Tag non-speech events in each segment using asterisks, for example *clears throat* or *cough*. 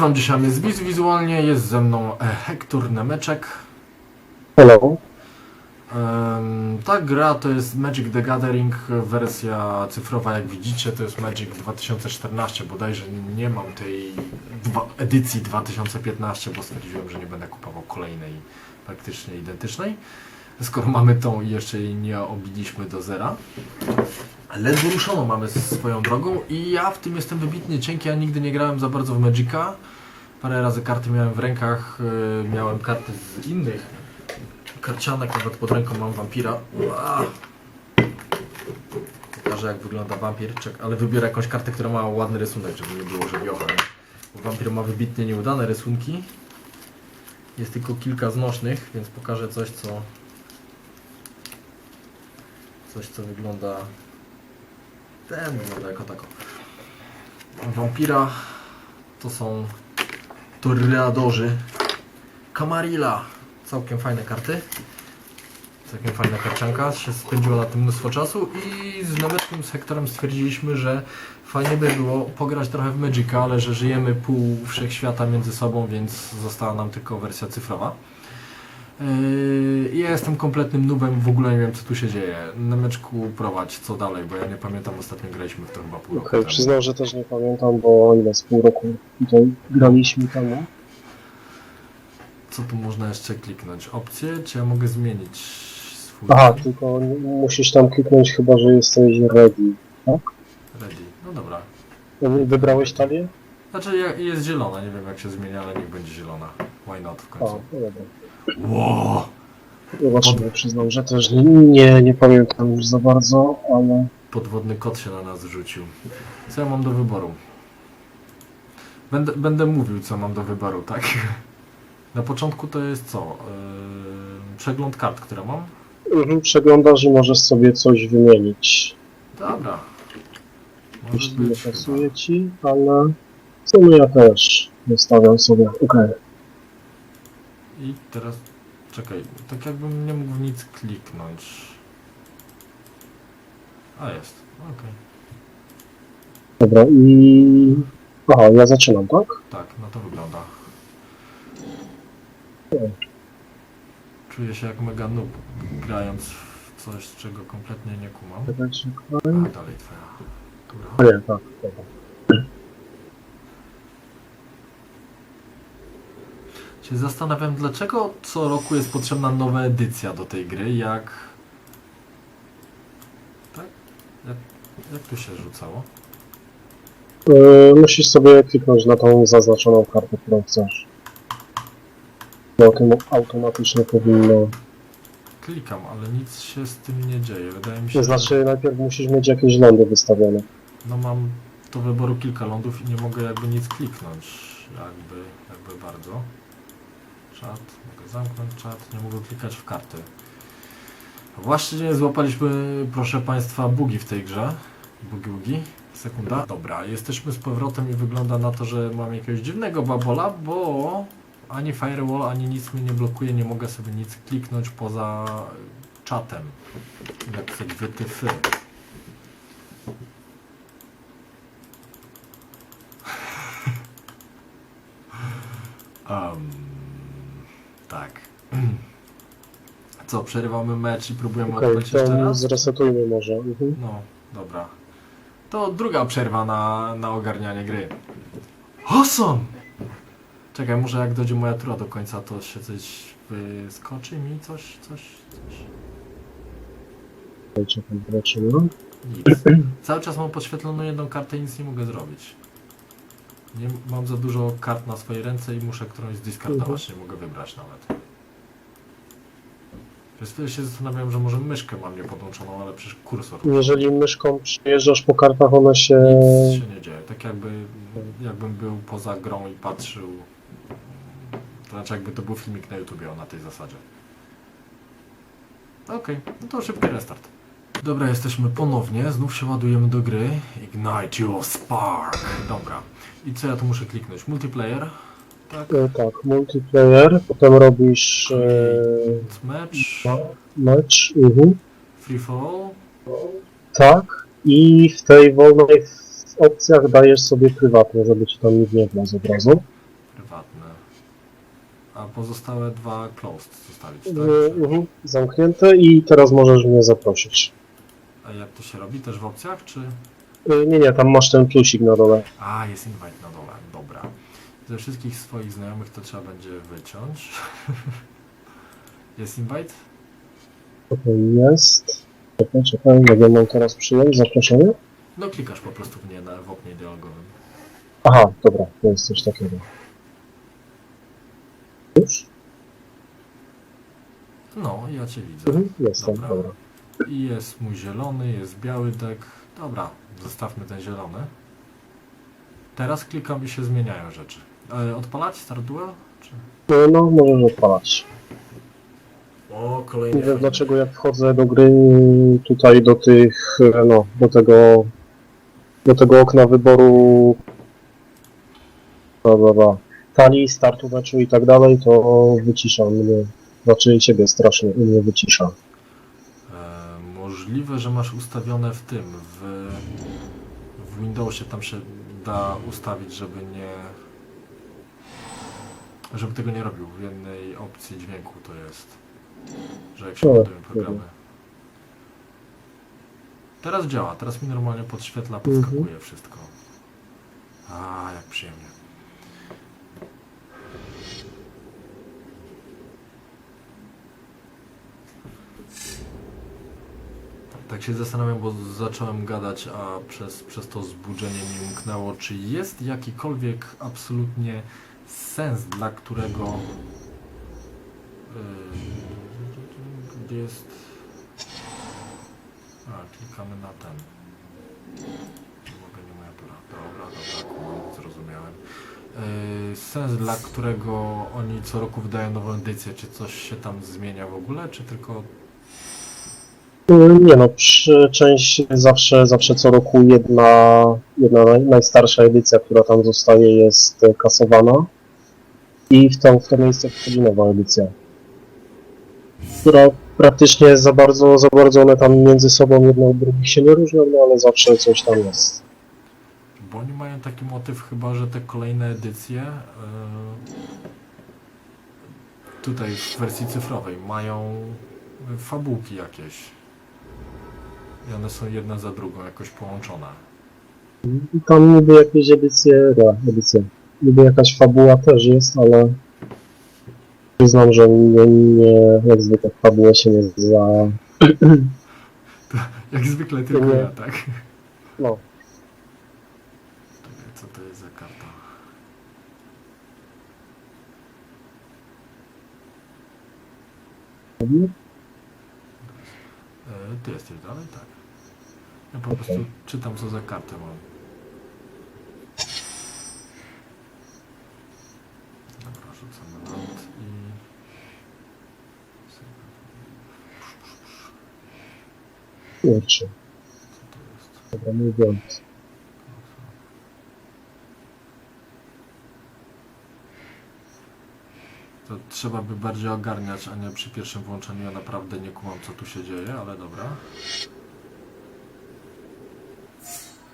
wam dzisiaj jest wiz wizualnie, jest ze mną e, Hektor Nemeczek. Hello. Ta gra to jest Magic the Gathering, wersja cyfrowa jak widzicie, to jest Magic 2014, bodajże nie mam tej edycji 2015, bo stwierdziłem, że nie będę kupował kolejnej praktycznie identycznej. Skoro mamy tą i jeszcze jej nie obiliśmy do zera. Ledwo ruszoną mamy swoją drogą i ja w tym jestem wybitnie cienki, ja nigdy nie grałem za bardzo w Magica. Parę razy karty miałem w rękach, y, miałem karty z innych karcianek, nawet pod ręką mam wampira. Pokażę jak wygląda wampir, Czek, ale wybiorę jakąś kartę, która ma ładny rysunek, żeby nie było żywiocha. nie? Bo wampir ma wybitnie nieudane rysunki. Jest tylko kilka znośnych, więc pokażę coś, co coś, co wygląda ten wygląda jako tako. Wampira to są Toreadorzy Camarilla całkiem fajne karty. Całkiem fajna karcianka, się spędziło na tym mnóstwo czasu i z Nemeczkiem, z stwierdziliśmy, że fajnie by było pograć trochę w Magica, ale że żyjemy pół wszechświata między sobą, więc została nam tylko wersja cyfrowa. Yy, Ja jestem kompletnym nubem, w ogóle nie wiem co tu się dzieje. Nemeczku prowadź, co dalej, bo ja nie pamiętam, ostatnio graliśmy w to chyba pół roku Okej, temu. przyznam, że też nie pamiętam, bo ile z pół roku tutaj graliśmy temu. Co tu można jeszcze kliknąć? Opcje? Czy ja mogę zmienić swój Aha, tylko n- musisz tam kliknąć chyba, że jesteś ready. ready? No dobra. Wybrałeś talię? Znaczy ja- jest zielona, nie wiem jak się zmienia, ale niech będzie zielona. Why not w A, końcu? no dobra. Wow. Zobaczymy, przyznam, że też nie, nie, pamiętam już za bardzo, ale... Podwodny kot się na nas rzucił. Co ja mam do wyboru? Będę, będę mówił co mam do wyboru, tak? *laughs* Na początku to jest co? Yy, przegląd kart, które mam? Mhm, przeglądasz i możesz sobie coś wymienić. Dobra. Może Jeśli nie być. pasuje ci, ale... W sumie ja też zostawiam sobie. Okej. I teraz czekaj, tak jakbym nie mógł nic kliknąć. A jest, okej. Dobra, i... Aha, ja zaczynam, tak? Tak, no to wygląda. Czuję się jak mega noob, grając w coś, czego kompletnie nie kumam. Czekaj, czekaj. A, dalej twoja tura. A nie, tak, dobra. Się zastanawiam, dlaczego co roku jest potrzebna nowa edycja do tej gry, jak... Tak? Jak, jak tu się rzucało? Yy, musisz sobie kliknąć na tą zaznaczoną kartę, którą chcesz. To automatycznie powinno... Klikam, ale nic się z tym nie dzieje. Wydaje mi się, To znaczy, najpierw musisz mieć jakieś lądy wystawione. No mam do wyboru kilka lądów i nie mogę jakby nic kliknąć. Jakby, jakby bardzo. Czat, mogę zamknąć czat, nie mogę klikać w karty. Właśnie złapaliśmy, proszę Państwa, bugi w tej grze. Bugi, bugi. Sekunda. Dobra, jesteśmy z powrotem i wygląda na to, że mam jakiegoś dziwnego babola, bo ani firewall, ani nic mnie nie blokuje, nie mogę sobie nic kliknąć poza czatem. Jak te dwie tyfy. Um, tak. Co, przerywamy mecz i próbujemy Okej, odpalić jeszcze raz? zresetujmy może. Mhm. No, dobra. To druga przerwa na, na ogarnianie gry. Awesome! Czekaj, może jak dojdzie moja tura do końca, to się coś wyskoczy mi, coś, coś, coś. Okej, Czekaj, zobaczymy. Nic. Cały czas mam podświetloną jedną kartę i nic nie mogę zrobić. Nie, mam za dużo kart na swojej ręce i muszę którąś zdiskardować, nie mogę wybrać nawet. Przez chwilę się zastanawiam, że może myszkę mam nie podłączoną, ale przecież kursor. Jeżeli myszką przejeżdżasz po kartach, one się... Nic się nie dzieje. Tak jakby, jakbym był poza grą i patrzył. To znaczy jakby to był filmik na YouTubie o na tej zasadzie. Okej, no to szybki restart. Dobra, jesteśmy ponownie. Znów się ładujemy do gry. Ignite your spark. Dobra. I co ja tu muszę kliknąć? Multiplayer? Tak. E, tak, multiplayer, potem robisz e, Match. mecz, mhm. Free for all. tak, i w tej wolnej w opcjach dajesz sobie prywatnie, żeby ci tam nie wlazł od razu. prywatne. A pozostałe dwa closed zostawić, tak? Czy- mhm, zamknięte i teraz możesz mnie zaprosić. A jak to się robi? Też w opcjach, czy... Y, Nie, nie, tam masz ten plusik na dole. A, jest invite na dole, dobra. Ze wszystkich swoich znajomych to trzeba będzie wyciąć. *laughs* jest invite? Jest. Czekaj, czekaj, jak ja mam teraz przyjąć zaproszenie? No klikasz po prostu w nie na, w oknie dialogowym. Aha, dobra, to jest coś takiego. Już? No, ja cię widzę. Mhm, jestem, Dobra. dobra. I jest mój zielony, jest biały dek. Dobra, zostawmy ten zielony. Teraz klikam i się zmieniają rzeczy. E, odpalać Start Duel? Czy... No, no, możesz odpalać. O, kolejny. Nie wiem dlaczego jak wchodzę do gry tutaj do tych, e, no, do tego, do tego okna wyboru bla, bla, bla, talii, startu meczu i tak dalej, to wycisza mnie, znaczy ciebie strasznie mnie wycisza. E, możliwe, że masz ustawione w tym, w, w Windowsie tam się da ustawić, żeby nie żeby tego nie robił. W jednej opcji dźwięku to jest, że jak się O, ładują programy. dobra. Teraz działa, teraz mi normalnie podświetla, podskakuje wszystko. A, jak przyjemnie. Tak się zastanawiam, bo zacząłem gadać, a przez, przez to zbudzenie mi umknęło, czy jest jakikolwiek absolutnie sens, dla którego yy, gdzie jest a, klikamy na ten. Mogę, nie moja tura dobra, dobra, kumam, zrozumiałem. Yy, sens, dla którego oni co roku wydają nową edycję, czy coś się tam zmienia w ogóle, czy tylko Y, Nie no, przy część zawsze, zawsze co roku jedna, jedna naj, najstarsza edycja, która tam zostaje jest kasowana i w to, w to miejsce wchodzi nowa edycja, która praktycznie za bardzo, za bardzo one tam między sobą jedno od drugich się nie różnią, no ale zawsze coś tam jest. Bo oni mają taki motyw chyba, że te kolejne edycje yy, tutaj w wersji cyfrowej mają fabułki jakieś. I one są jedna za drugą jakoś połączone. Tam niby jakieś edycje, da, edycje, niby jakaś fabuła też jest, ale przyznam, że nie, nie jak zwykle w fabułę się nie za... *clears throat* Jak zwykle tylko Nie. ja, tak? no, Czekaj, co to jest za karta? E, ty jesteś dalej? Tak. Ja po Okej. prostu czytam co za kartę mam. Rzucamy land i... kurczę, Co to jest? dobra, mówiąc. To trzeba by bardziej ogarniać, a nie przy pierwszym włączeniu ja naprawdę nie kumam co tu się dzieje, ale dobra.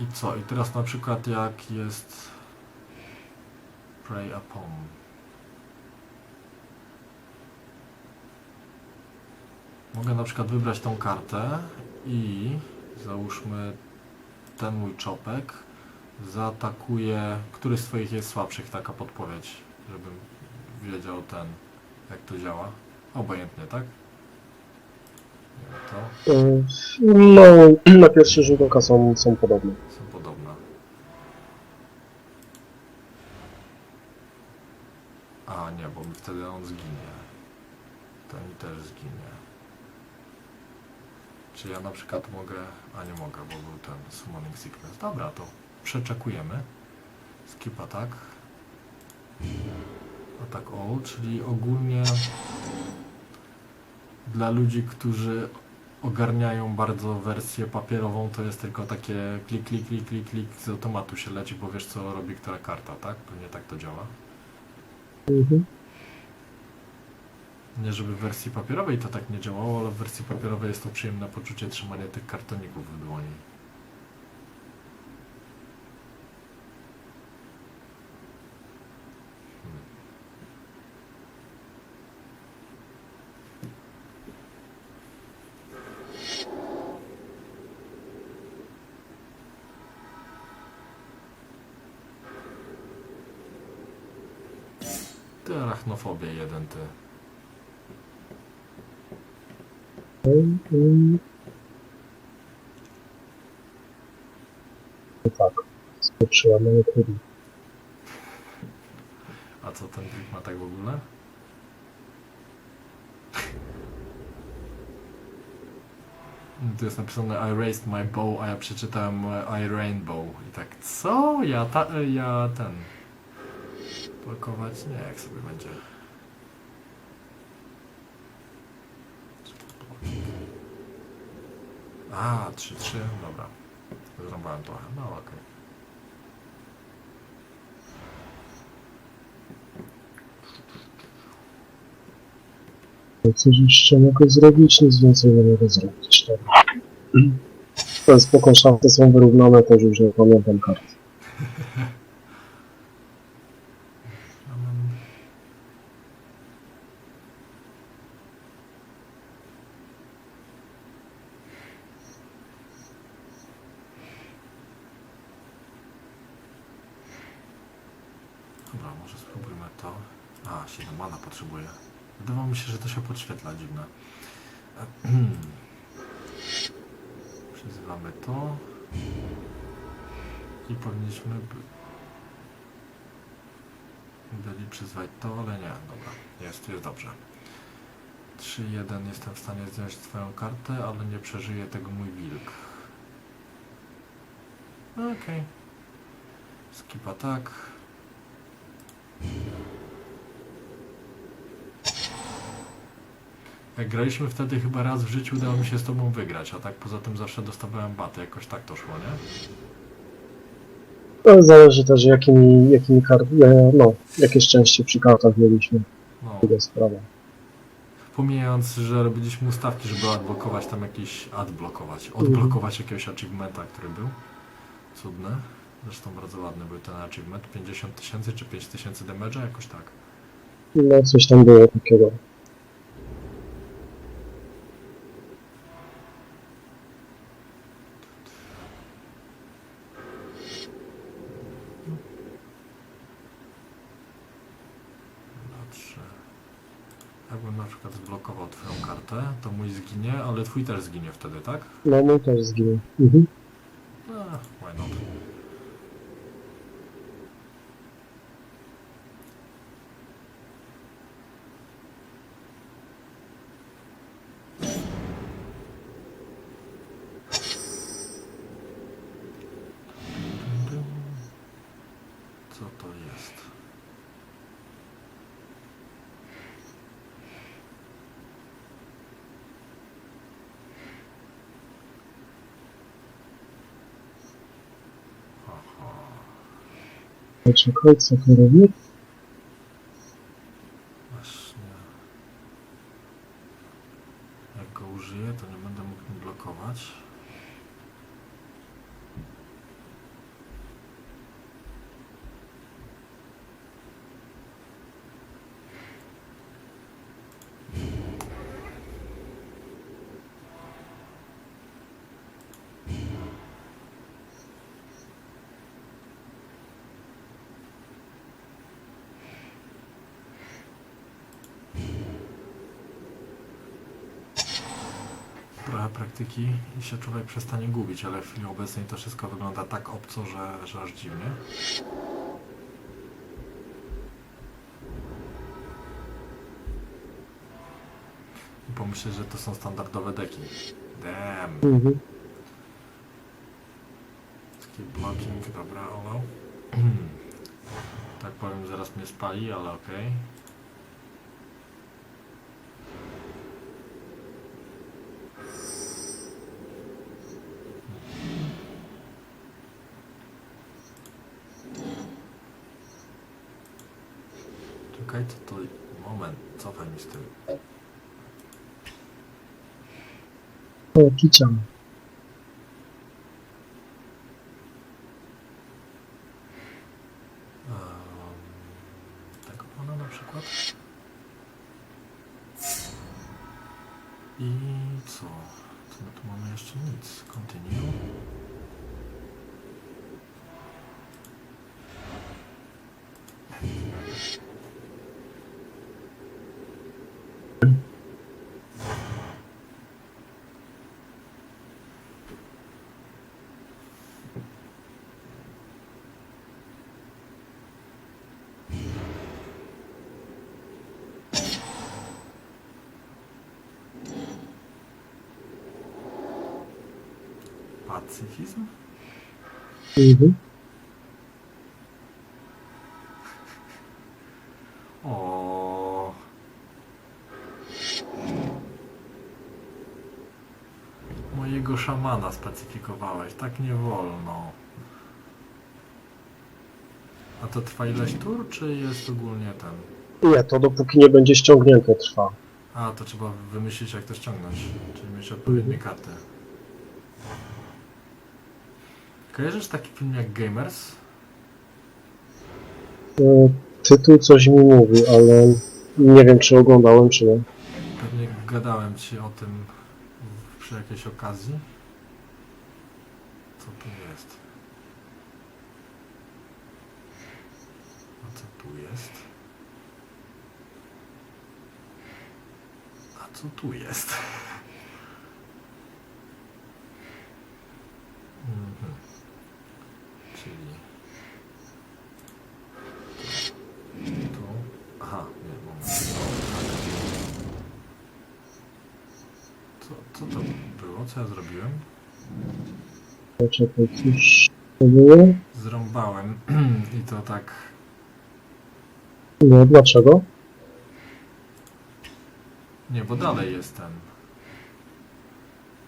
I co? I teraz na przykład jak jest Prey upon. Mogę na przykład wybrać tą kartę i załóżmy ten mój czopek zaatakuje, który z twoich jest słabszych, taka podpowiedź, żebym wiedział ten, jak to działa. Obojętnie, tak? To Y, No, na pierwszy rzut oka są, są podobne. są podobne. A nie, bo wtedy on zginie. Ten też zginie. Czy ja na przykład mogę... A nie mogę, bo był ten Summoning Sickness. Dobra, to przeczekujemy. Skip attack. Attack all, czyli ogólnie dla ludzi, którzy ogarniają bardzo wersję papierową, to jest tylko takie klik, klik, klik, klik, klik, z automatu się leci, bo wiesz co robi która karta, tak? Pewnie tak to działa. Mhm. Nie żeby w wersji papierowej to tak nie działało, ale w wersji papierowej jest to przyjemne poczucie trzymania tych kartoników w dłoni. Hmm. Ty arachnofobia jeden ty. No tak, spieprzyła moje trudno. A co ten trik ma tak w ogóle? *laughs* Tu jest napisane I raised my bow, a ja przeczytałem I rainbow. I tak, co? Ja, ta, ja ten... Blokować? Nie, jak sobie będzie. A, 3-3, dobra. Zrąbałem trochę, no okej. No Coś jeszcze mogę zrobić, nic więcej nie mogę zrobić. Dobra. Ale spoko, szanse są wyrównane, też już nie pamiętam kart. Ja mam... Dobra, może spróbujmy to. A, 7 mana potrzebuję. Wydawało mi się, że to się podświetla dziwne. Przyzywamy to. I powinniśmy by... byli przyzwać to, ale nie. Dobra, jest, jest dobrze. 3-1 jestem w stanie zdjąć twoją kartę, ale nie przeżyje tego mój wilk. Okej. Skip atak. Jak graliśmy wtedy chyba raz w życiu udało mi się z tobą wygrać, a tak poza tym zawsze dostawałem batę, jakoś tak to szło, nie? To zależy też jakimi, jakimi kart, e, no, jakie szczęście przy kartach mieliśmy. No. Druga sprawa. Pomijając, że robiliśmy ustawki, żeby odblokować tam jakiś adblokować, odblokować jakiegoś achievementa, który był. Cudne. Zresztą bardzo ładny był ten achievement. 50 tysięcy czy 5 tysięcy damage'a, jakoś tak. No, coś tam było takiego. Patrzę. Jakbym na przykład zblokował twoją kartę, to mój zginie, ale twój też zginie wtedy, tak? No, mój też zginął. Mhm. Ah, why not? Co to jest? Aha. Czekaj, co to robi? Właśnie. Jak go użyję, to nie będę mógł nim blokować. Trochę praktyki i się człowiek przestanie gubić, ale w chwili obecnej to wszystko wygląda tak obco, że, że aż dziwnie. I pomyśleć, że to są standardowe deki. Damn. Mhm. Taki blocking, dobra, olał. tak powiem, zaraz mnie spali, ale okej. Czekaj, 포 기점 Pacyfizm? Mhm. O. Mojego szamana spacyfikowałeś, tak nie wolno. A to trwa ileś tur, czy jest ogólnie ten? Nie, to dopóki nie będzie ściągnięte trwa. A, to trzeba wymyślić jak to ściągnąć, czyli mieć odpowiednie Mhm. karty. Kojarzysz taki film jak Gamers? E, Tytuł coś mi mówi, ale nie wiem czy oglądałem czy nie. Pewnie gadałem ci o tym przy jakiejś okazji. Co tu jest? A co tu jest? A co tu jest? Mhm. Czyli tu. Aha, nie, moment. Co, co to było? Co ja zrobiłem? Czekaj, coś to było? Zrąbałem *clears throat* i to tak. Nie, dlaczego? Nie, bo dalej jestem.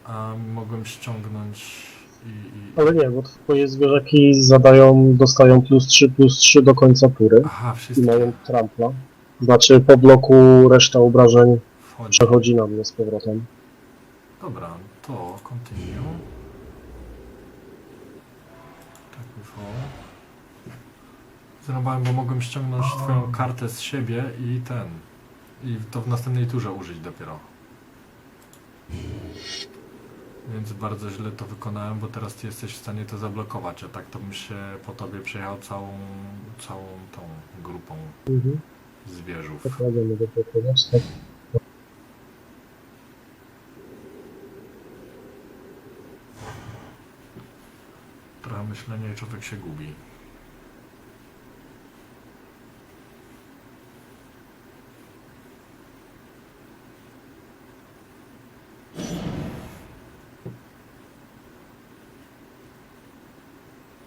A mogłem ściągnąć i. i... Ale nie, bo twoje zwierzaki zadają, dostają plus 3, plus 3 do końca tury Aha, i wszystkie mają trampla. Znaczy po bloku reszta obrażeń wchodzi. przechodzi na mnie z powrotem. Dobra, to continue. Tak before. Zrąbałem, bo mogłem ściągnąć twoją kartę z siebie i ten. I to w następnej turze użyć dopiero. Więc bardzo źle to wykonałem, bo teraz ty jesteś w stanie to zablokować, a tak to bym się po tobie przejechał całą, całą tą grupą Mhm. Tak, mogę blokować, tak. Trochę myślenia i człowiek się gubi.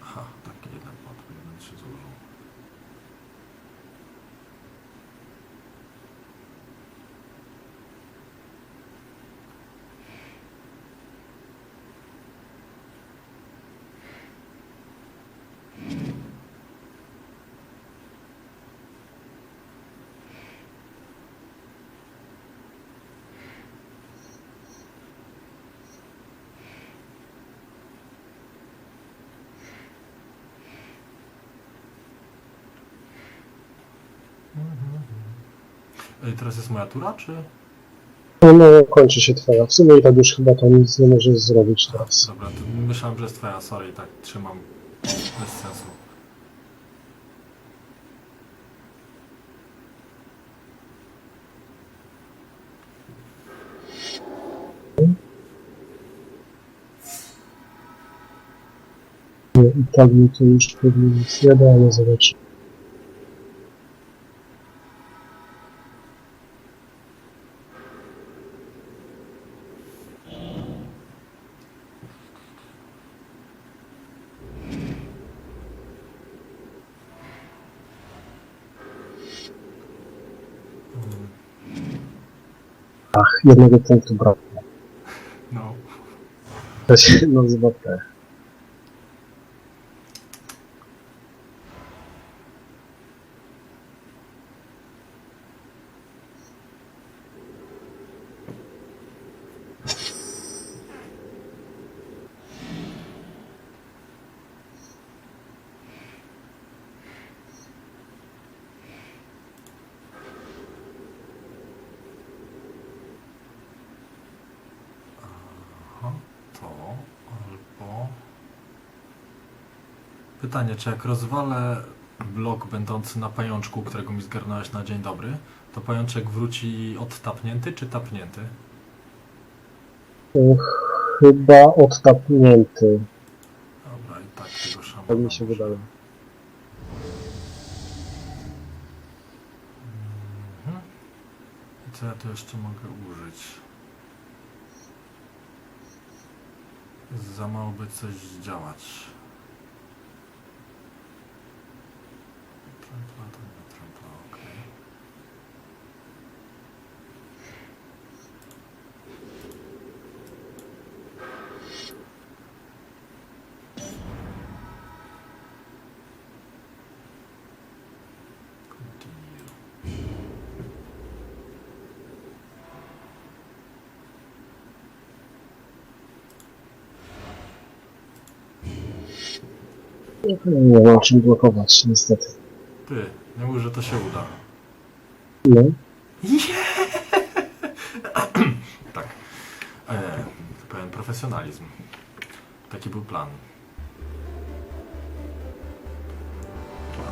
Aha, taki jeden padł, jeden się złożył. Ej, teraz jest moja tura, czy? No, no, kończy się twoja. W sumie i tak już chyba tam nic nie możesz zrobić teraz. Dobra, to myślałem, że jest twoja, sorry, tak trzymam bez sensu. Nie, I tak mi to już pewnie nic nie da, ale zobaczymy. Ach, jednego punktu brakło. No, To się nazywa pech. Aha, to albo... Pytanie, czy jak rozwalę blok będący na pajączku, którego mi zgarnąłeś na dzień dobry, to pajączek wróci odtapnięty czy tapnięty? Chyba odtapnięty, Dobra, i tak tego szamana. tak mi się wydaje. Mhm. I co ja tu jeszcze mogę użyć? Za mało by coś działać. Trampla, trampla, trampla, okej. Continue. Nie mam czym blokować, niestety. Ty, nie mów, że to się uda. No. *clears throat* Tak. E, pełen profesjonalizm. Taki był plan.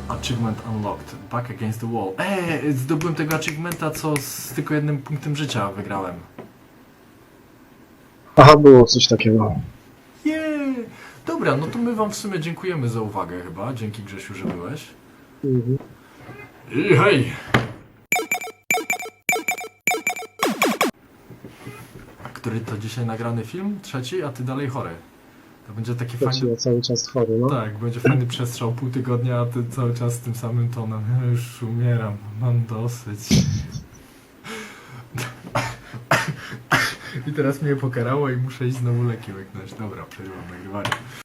Achievement unlocked. Back against the wall. Eee, zdobyłem tego achievementa, co z tylko jednym punktem życia wygrałem. Aha, było coś takiego. Dobra, no to my wam w sumie dziękujemy za uwagę chyba. Dzięki Grzesiu, że byłeś. Mhm. I hej! Który to dzisiaj nagrany film? Trzeci, a ty dalej chory. To będzie taki Trzeci fajny... cały czas chory, no. Tak, będzie fajny przestrzał pół tygodnia, a ty cały czas z tym samym tonem. Ja już umieram, mam dosyć. I teraz mnie pokarało i muszę iść znowu leki łyknąć. Dobra, przerywam nagrywanie.